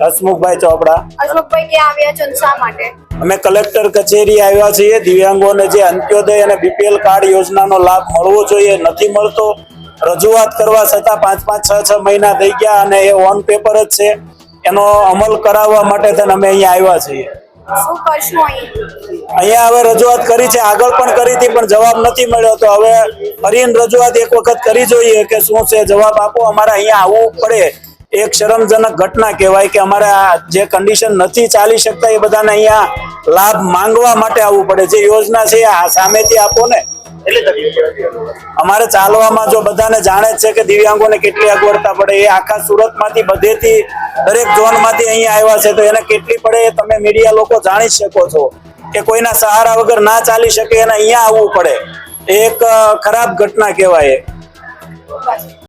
હસમુખભાઈ ચોપડા. હસમુખભાઈ ક્યાં આવ્યા છો શા માટે? અમે કલેક્ટર કચેરી આવ્યા છીએ. દિવ્યાંગોને જે અંત્યોદય અને બીપીએલ કાર્ડ યોજનાનો લાભ મળવો જોઈએ નથી મળતો. રજૂઆત કરવા છતાં પાંચ પાંચ છ છ મહિના થઈ ગયા અને એ ઓન પેપર જ છે. એનો અમલ કરાવવા માટે થઈને અમે અહીંયા આવ્યા છીએ. અહીંયા હવે રજૂઆત કરી છે. આગળ પણ કરી હતી પણ જવાબ નથી મળ્યો. તો હવે ફરીને રજૂઆત એક વખત કરી જોઈએ કે શું છે. જવાબ આપો. અમારે અહીંયા આવવું પડે. એક શરમજનક ઘટના કહેવાય કે અમારે આ જે કન્ડિશન નથી ચાલી શકતા એ બધાને અહીંયા લાભ માંગવા માટે આવવું પડે. જે યોજના છે આ સામેથી આપો ને. અમારે ચાલવામાં જો બધાને જાણે જ છે કે દિવ્યાંગોને કેટલી અગવડતા પડે એ આખા સુરતમાંથી બધેથી દરેક ઝોનમાંથી અહીંયા આવ્યા છે તો એને કેટલી પડે એ તમે મીડિયા લોકો જાણી શકો છો કે કોઈના સહારા વગર ના ચાલી શકે એને અહીંયા આવવું પડે. એક ખરાબ ઘટના કહેવાય